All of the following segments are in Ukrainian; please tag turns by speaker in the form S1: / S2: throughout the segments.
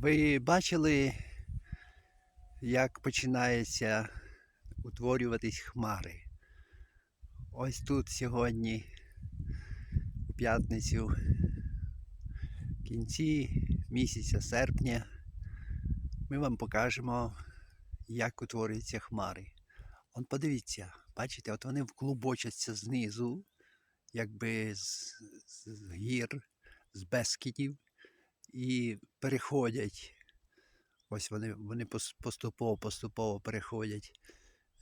S1: Ви бачили, як починається утворюватись хмари? Ось тут сьогодні, у п'ятницю, в кінці місяця серпня, ми вам покажемо, як утворюються хмари. Он подивіться, бачите, от вони вклубочаться знизу, якби з, з гір, з безкидів і переходять. Ось вони, вони поступово, поступово переходять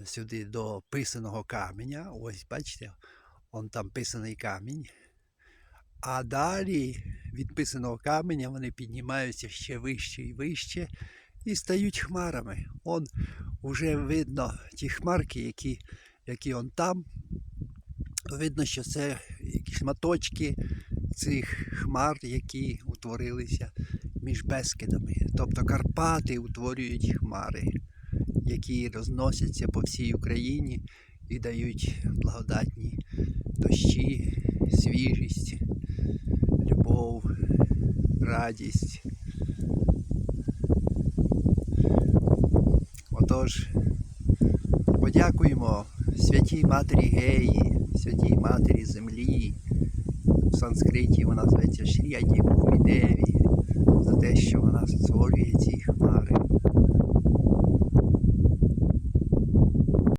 S1: сюди до писаного каменя. Ось бачите, он там писаний камінь. А далі від писаного каменя вони піднімаються ще вище і вище і стають хмарами. Он вже видно ті хмарки, які, які он там. Видно, що це якісь шматочки цих хмар, які утворилися між Бескидами. Тобто Карпати утворюють хмари, які розносяться по всій Україні і дають благодатні дощі, свіжість, любов, радість. Отож, подякуємо святій Матері Геї, святій Матері Землі. Санскриті вона зветься Шрія Деві за те, що вона створює.